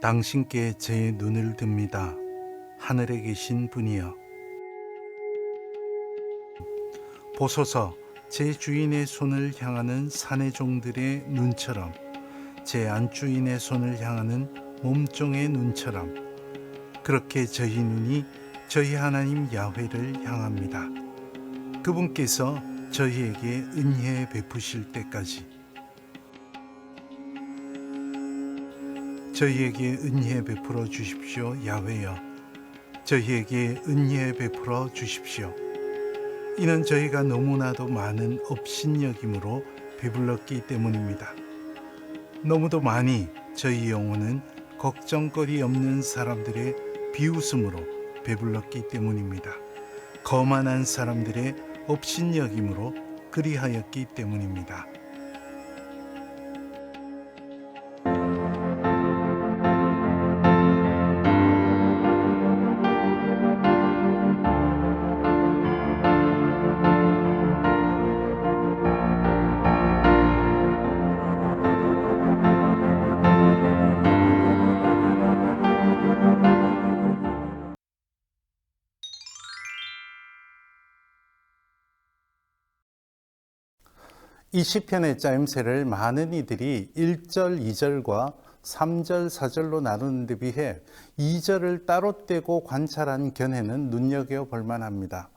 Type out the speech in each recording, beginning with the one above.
당신께 제 눈을 듭니다. 하늘에 계신 분이여. 보소서 제 주인의 손을 향하는 사내 종들의 눈처럼 제 안주인의 손을 향하는 몸종의 눈처럼 그렇게 저희 눈이 저희 하나님 야훼를 향합니다. 그분께서 저희에게 은혜 베푸실 때까지 저희에게 은혜 베풀어 주십시오 야훼여. 저희에게 은혜 베풀어 주십시오. 이는 저희가 너무나도 많은 업신여김으로 배불렀기 때문입니다. 너무도 많이 저희 영혼은 걱정거리 없는 사람들의 비웃음으로 배불렀기 때문입니다. 거만한 사람들의 업신여김으로 그리하였기 때문입니다. 이 시편의 짜임새를 많은 이들이 1절, 2절과 3절, 4절로 나누는 데 비해 2절을 따로 떼고 관찰한 견해는 눈여겨 볼 만합니다.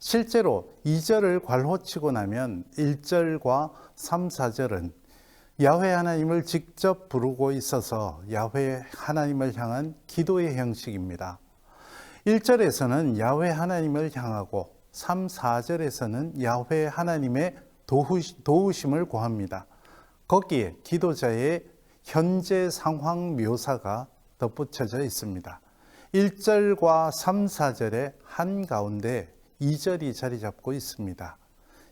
실제로 2절을 괄호치고 나면 1절과 3, 4절은 야훼 하나님을 직접 부르고 있어서 야훼 하나님을 향한 기도의 형식입니다. 1절에서는 야훼 하나님을 향하고 3, 4절에서는 야훼 하나님의 도우심을 구합니다. 거기에 기도자의 현재 상황 묘사가 덧붙여져 있습니다. 1절과 3, 4절의 한가운데 2절이 자리 잡고 있습니다.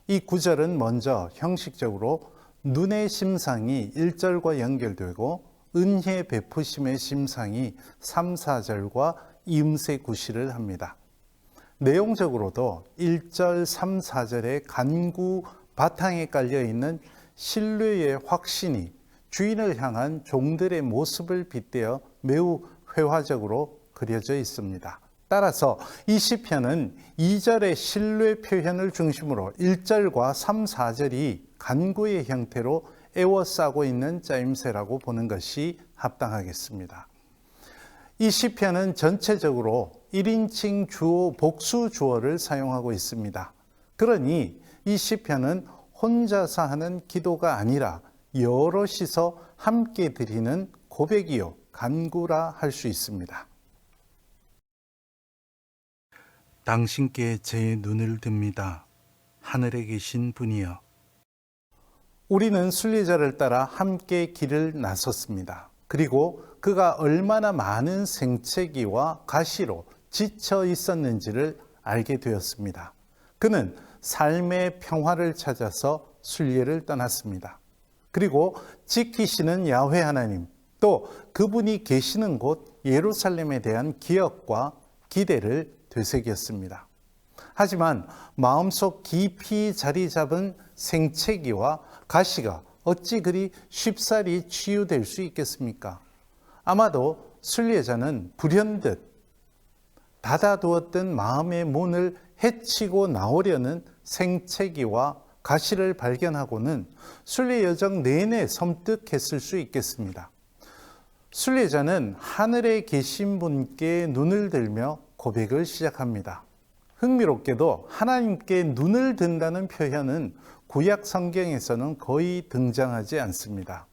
이 구절은 먼저 형식적으로 눈의 심상이 1절과 연결되고 은혜 베푸심의 심상이 3, 4절과 이음새 구실을 합니다. 내용적으로도 1절, 3, 4절의 간구 바탕에 깔려 있는 신뢰의 확신이 주인을 향한 종들의 모습을 빗대어 매우 회화적으로 그려져 있습니다. 따라서 이 시편은 2절의 신뢰 표현을 중심으로 1절과 3, 4절이 간구의 형태로 에워싸고 있는 짜임새라고 보는 것이 합당하겠습니다. 이 시편은 전체적으로 1인칭 주어, 복수 주어를 사용하고 있습니다. 그러니 이 시편은 혼자서 하는 기도가 아니라 여럿이서 함께 드리는 고백이요 간구라 할 수 있습니다. 당신께 제 눈을 듭니다. 하늘에 계신 분이여. 우리는 순례자를 따라 함께 길을 나섰습니다. 그리고 그가 얼마나 많은 생채기와 가시로 지쳐 있었는지를 알게 되었습니다. 그는 삶의 평화를 찾아서 순례를 떠났습니다. 그리고 지키시는 야훼 하나님, 또 그분이 계시는 곳 예루살렘에 대한 기억과 기대를 되새겼습니다. 하지만 마음속 깊이 자리 잡은 생채기와 가시가 어찌 그리 쉽사리 치유될 수 있겠습니까? 아마도 순례자는 불현듯 닫아두었던 마음의 문을 해치고 나오려는 생채기와 가시를 발견하고는 순례 여정 내내 섬뜩했을 수 있겠습니다. 순례자는 하늘에 계신 분께 눈을 들며 고백을 시작합니다. 흥미롭게도 하나님께 눈을 든다는 표현은 구약 성경에서는 거의 등장하지 않습니다.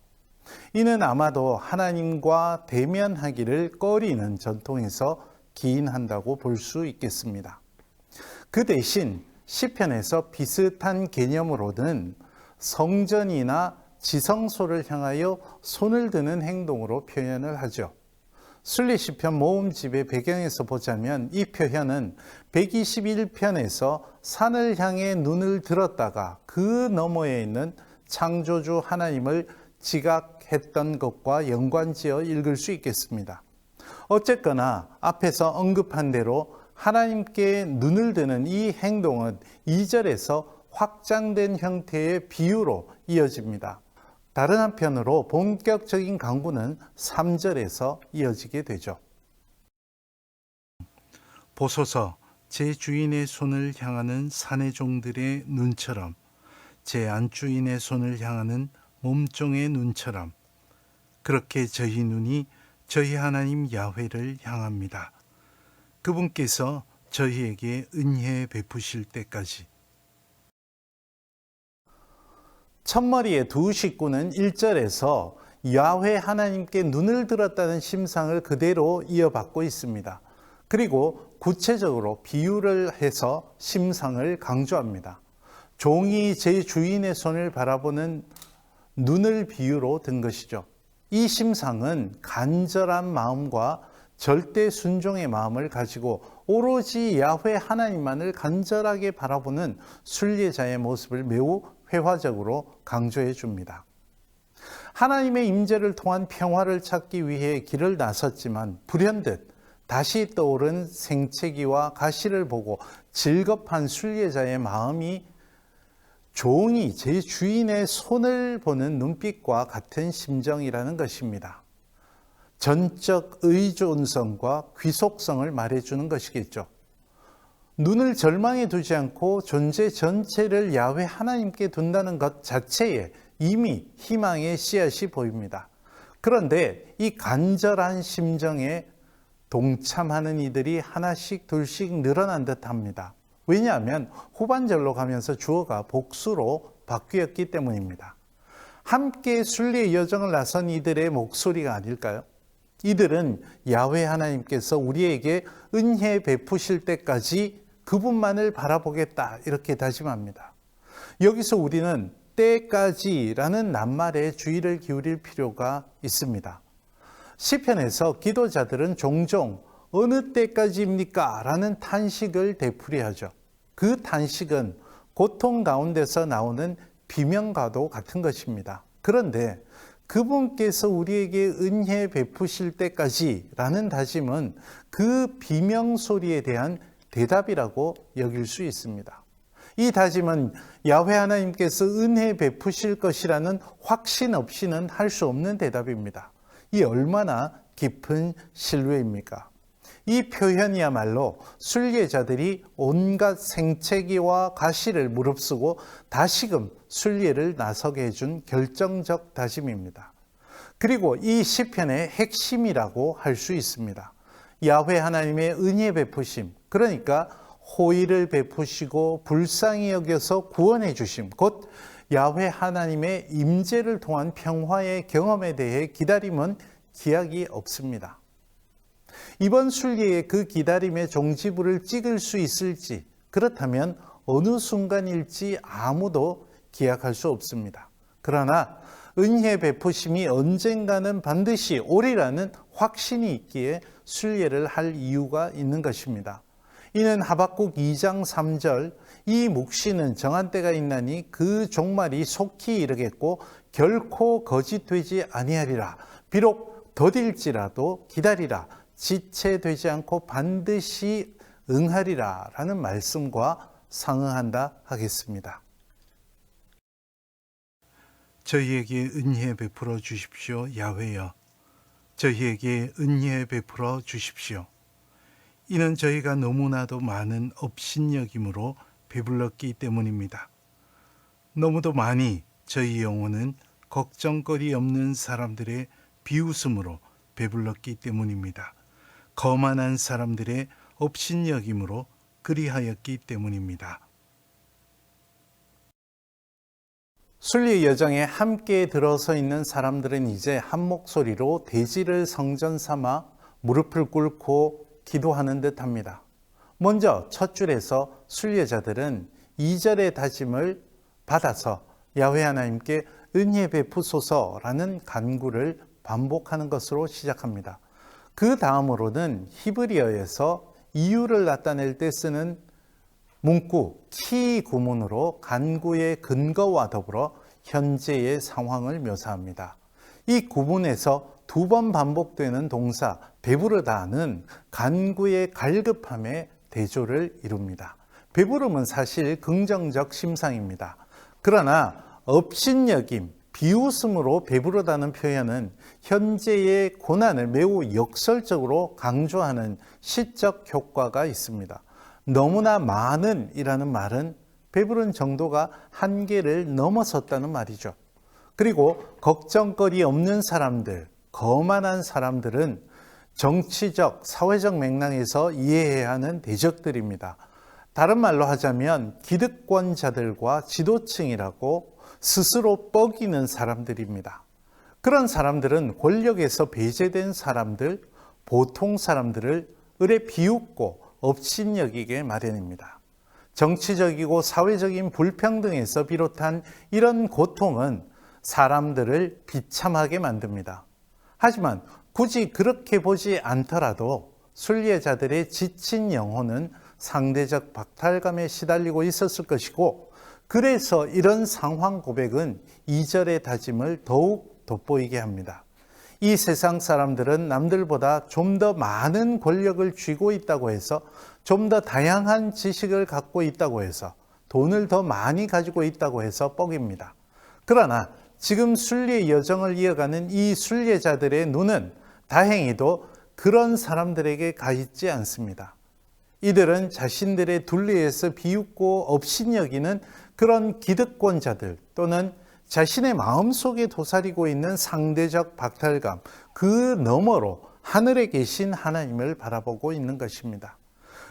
이는 아마도 하나님과 대면하기를 꺼리는 전통에서 기인한다고 볼 수 있겠습니다. 그 대신 시편에서 비슷한 개념으로는 성전이나 지성소를 향하여 손을 드는 행동으로 표현을 하죠. 순리시편 모음집의 배경에서 보자면 이 표현은 121편에서 산을 향해 눈을 들었다가 그 너머에 있는 창조주 하나님을 지각했던 것과 연관지어 읽을 수 있겠습니다. 어쨌거나 앞에서 언급한 대로 하나님께 눈을 드는 이 행동은 2절에서 확장된 형태의 비유로 이어집니다. 다른 한편으로 본격적인 강구는 3절에서 이어지게 되죠. 보소서 제 주인의 손을 향하는 사내 종들의 눈처럼 제 안주인의 손을 향하는 몸종의 눈처럼 그렇게 저희 눈이 저희 하나님 야훼를 향합니다. 그분께서 저희에게 은혜 베푸실 때까지 첫머리의 두 식구는 1절에서 야훼 하나님께 눈을 들었다는 심상을 그대로 이어받고 있습니다. 그리고 구체적으로 비유를 해서 심상을 강조합니다. 종이 제 주인의 손을 바라보는 눈을 비유로 든 것이죠. 이 심상은 간절한 마음과 절대 순종의 마음을 가지고 오로지 야훼 하나님만을 간절하게 바라보는 순례자의 모습을 매우 회화적으로 강조해 줍니다. 하나님의 임재를 통한 평화를 찾기 위해 길을 나섰지만 불현듯 다시 떠오른 생채기와 가시를 보고 즐겁한 순례자의 마음이 종이 제 주인의 손을 보는 눈빛과 같은 심정이라는 것입니다. 전적 의존성과 귀속성을 말해주는 것이겠죠. 눈을 절망에 두지 않고 존재 전체를 야훼 하나님께 둔다는 것 자체에 이미 희망의 씨앗이 보입니다. 그런데 이 간절한 심정에 동참하는 이들이 하나씩 둘씩 늘어난 듯 합니다. 왜냐하면 후반절로 가면서 주어가 복수로 바뀌었기 때문입니다. 함께 순례 여정을 나선 이들의 목소리가 아닐까요? 이들은 야훼 하나님께서 우리에게 은혜 베푸실 때까지 그분만을 바라보겠다 이렇게 다짐합니다. 여기서 우리는 때까지라는 낱말에 주의를 기울일 필요가 있습니다. 시편에서 기도자들은 종종 어느 때까지입니까? 라는 탄식을 되풀이하죠. 그 탄식은 고통 가운데서 나오는 비명과도 같은 것입니다. 그런데 그분께서 우리에게 은혜 베푸실 때까지라는 다짐은 그 비명 소리에 대한 대답이라고 여길 수 있습니다. 이 다짐은 야훼 하나님께서 은혜 베푸실 것이라는 확신 없이는 할 수 없는 대답입니다. 이 얼마나 깊은 신뢰입니까? 이 표현이야말로 순례자들이 온갖 생채기와 가시를 무릅쓰고 다시금 순례를 나서게 해준 결정적 다짐입니다. 그리고 이 시편의 핵심이라고 할 수 있습니다. 야훼 하나님의 은혜 베푸심, 그러니까 호의를 베푸시고 불쌍히 여겨서 구원해 주심, 곧 야훼 하나님의 임재를 통한 평화의 경험에 대해 기다림은 기약이 없습니다. 이번 순리에 그 기다림의 종지부를 찍을 수 있을지 그렇다면 어느 순간일지 아무도 기약할 수 없습니다. 그러나 은혜 베푸심이 언젠가는 반드시 오리라는 확신이 있기에 순례를 할 이유가 있는 것입니다. 이는 하박국 2장 3절 이 묵시는 정한 때가 있나니 그 종말이 속히 이르겠고 결코 거짓되지 아니하리라 비록 더딜지라도 기다리라 지체되지 않고 반드시 응하리라 라는 말씀과 상응한다 하겠습니다. 저희에게 은혜 베풀어 주십시오 야훼여 저희에게 은혜 베풀어 주십시오. 이는 저희가 너무나도 많은 업신여김으로 배불렀기 때문입니다. 너무도 많이 저희 영혼은 걱정거리 없는 사람들의 비웃음으로 배불렀기 때문입니다. 거만한 사람들의 업신여김으로 그리하였기 때문입니다. 순리 여정에 함께 들어서 있는 사람들은 이제 한 목소리로 대지를 성전 삼아 무릎을 꿇고 기도하는 듯 합니다. 먼저 첫 줄에서 순례자들은 2절의 다짐을 받아서 야훼 하나님께 은혜 베푸소서라는 간구를 반복하는 것으로 시작합니다. 그 다음으로는 히브리어에서 이유를 나타낼 때 쓰는 문구 키 구문으로 간구의 근거와 더불어 현재의 상황을 묘사합니다. 이 구문에서 두 번 반복되는 동사 배부르다는 간구의 갈급함에 대조를 이룹니다. 배부름은 사실 긍정적 심상입니다. 그러나 업신여김, 비웃음으로 배부르다는 표현은 현재의 고난을 매우 역설적으로 강조하는 시적 효과가 있습니다. 너무나 많은 이라는 말은 배부른 정도가 한계를 넘어섰다는 말이죠. 그리고 걱정거리 없는 사람들, 거만한 사람들은 정치적, 사회적 맥락에서 이해해야 하는 대적들입니다. 다른 말로 하자면 기득권자들과 지도층이라고 스스로 뻐기는 사람들입니다. 그런 사람들은 권력에서 배제된 사람들, 보통 사람들을 을에 비웃고 업신여기게 마련입니다. 정치적이고 사회적인 불평등에서 비롯한 이런 고통은 사람들을 비참하게 만듭니다. 하지만 굳이 그렇게 보지 않더라도 순례자들의 지친 영혼은 상대적 박탈감에 시달리고 있었을 것이고 그래서 이런 상황 고백은 이절의 다짐을 더욱 돋보이게 합니다. 이 세상 사람들은 남들보다 좀 더 많은 권력을 쥐고 있다고 해서 좀 더 다양한 지식을 갖고 있다고 해서 돈을 더 많이 가지고 있다고 해서 뻑입니다. 그러나 지금 순례 여정을 이어가는 이 순례자들의 눈은 다행히도 그런 사람들에게 가 있지 않습니다. 이들은 자신들의 둘레에서 비웃고 업신여기는 그런 기득권자들 또는 자신의 마음속에 도사리고 있는 상대적 박탈감 그 너머로 하늘에 계신 하나님을 바라보고 있는 것입니다.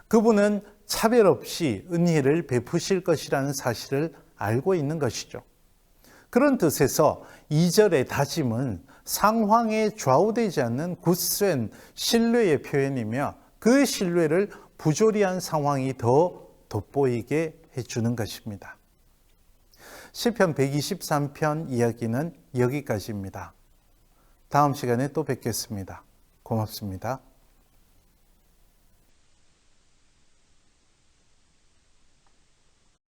그분은 차별 없이 은혜를 베푸실 것이라는 사실을 알고 있는 것이죠. 그런 뜻에서 2절의 다짐은 상황에 좌우되지 않는 굳센 신뢰의 표현이며 그 신뢰를 부조리한 상황이 더 돋보이게 해주는 것입니다. 시편 123편 이야기는 여기까지입니다. 다음 시간에 또 뵙겠습니다. 고맙습니다.